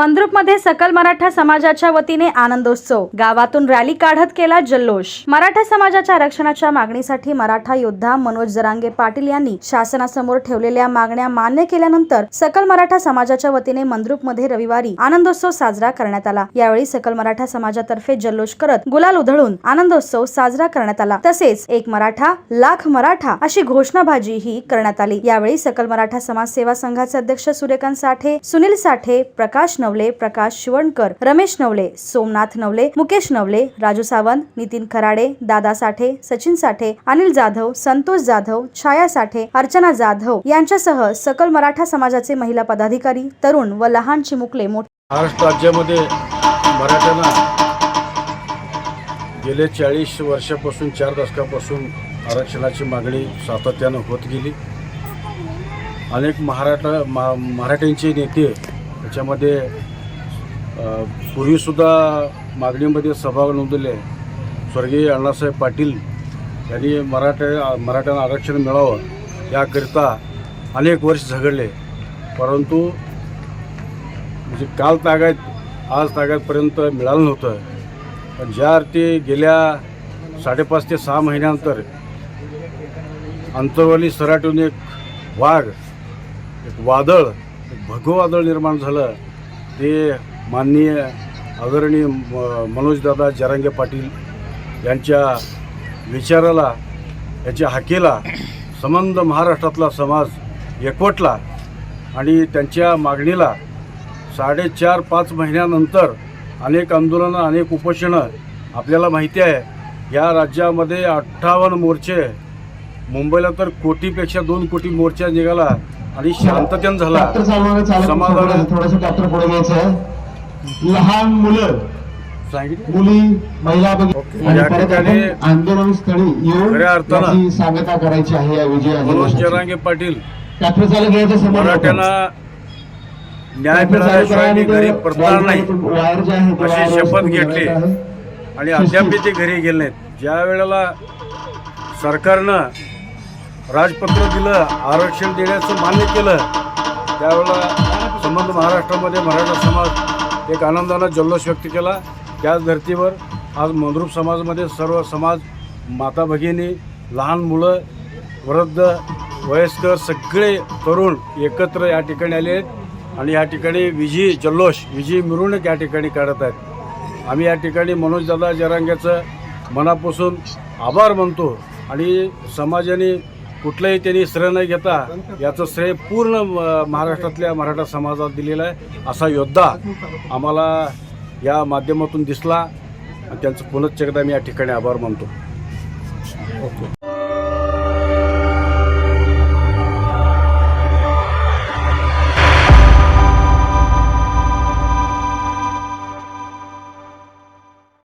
मंद्रुपमध्ये सकल मराठा समाजाच्या वतीने आनंदोत्सव. गावातून रॅली काढत केला जल्लोष. मराठा समाजाच्या आरक्षणाच्या मागणीसाठी मराठा योद्धा मनोज जरांगे पाटील यांनी शासनासमोर ठेवलेल्या मागण्या मान्य केल्यानंतर सकल मराठा समाजाच्या वतीने मंद्रुपमध्ये रविवारी आनंदोत्सव साजरा करण्यात आला. यावेळी सकल मराठा समाजातर्फे जल्लोष करत गुलाल उधळून आनंदोत्सव साजरा करण्यात आला. तसेच एक मराठा लाख मराठा अशी घोषणाबाजी ही करण्यात आली. यावेळी सकल मराठा समाज सेवा संघाचे अध्यक्ष सूर्यकांत साठे सुनील साठे प्रकाश नवले प्रकाश शिवणकर रमेश नवले सोमनाथ नवले मुकेश नवले राजू सावंत नितीन खराडे दादा साठे सचिन साठे अनिल जाधव संतोष जाधव छाया साठे अर्चना जाधव यांच्यासह सकल मराठा समाजाचे महिला पदाधिकारी तरुण व लहान चिमुकले मोठे महाराष्ट्र राज्यामध्ये मराठ्यांना गेले चाळीस वर्षापासून चार दशकापासून आरक्षणाची मागणी सातत्यानं होत गेली. अनेक महाराष्ट्र मा मराठ्यांचे नेते त्याच्यामध्ये पूर्वीसुद्धा मागणीमध्ये सहभाग नोंदवले. स्वर्गीय अण्णासाहेब पाटील यांनी मराठा मराठ्यांना आरक्षण मिळावं याकरिता अनेक वर्ष झगडले. परंतु म्हणजे काल तागायत आज तागायतपर्यंत मिळालं नव्हतं. पण ज्या अर्थी गेल्या साडेपाच ते सहा महिन्यानंतर अंतरवाली सराटून एक वाघ एक वादळ एक भगवादळ वादळ निर्माण झालं. ते माननीय आदरणीय म- मनोजदादा जरांगे पाटील यांच्या विचाराला याच्या हाकेला संबंध महाराष्ट्रातला समाज एकवटला आणि त्यांच्या मागणीला साडेचार पाच महिन्यानंतर अनेक आंदोलनं अनेक उपोषणं आपल्याला माहिती आहे. या राज्यामध्ये अठ्ठावन्न मोर्चे मुंबईला तर कोटीपेक्षा दोन कोटी मोर्चा निघाला आणि शांततेनं झाला. समाधान लहान मुलं मुली महिला आंदोलन स्थळी येऊन सांगता करायची आहे या विजया पाटील ट्रॅक्टर चालक याच्या समोर मराठ्यांना न्याय ट्रॅक्टर मिळाल्याशिवाय मी चालकाने घरी ते परतणार नाही. अशी शपथ घेतली. आणि अद्याप ते घरी गेले नाहीत. ज्या वेळेला सरकारनं राजपत्र दिलं आरक्षण देण्याचं मान्य केलं त्यावेळेला संबंध महाराष्ट्रामध्ये मराठा समाज एक आनंदानं जल्लोष व्यक्त केला. त्याच धर्तीवर आज मनरूप समाजमध्ये सर्व समाज माता भगिनी लहान मुलं वृद्ध वयस्कर सगळे तरुण एकत्र या ठिकाणी आले आहेत. आणि या ठिकाणी विजयी जल्लोष विजयी मिरवणूक या ठिकाणी काढत आहेत. आम्ही या ठिकाणी मनोजदादा जरांग्याचं मनापासून आभार मानतो. आणि समाजाने कुठलंही त्यांनी श्रेय न घेता याचं श्रेय पूर्ण म- महाराष्ट्रातल्या मराठा समाजात दिलेलं आहे. असा योद्धा आम्हाला या माध्यमातून दिसला. आणि त्यांचं पुनश्च एकदा मी या ठिकाणी आभार मानतो. ओके.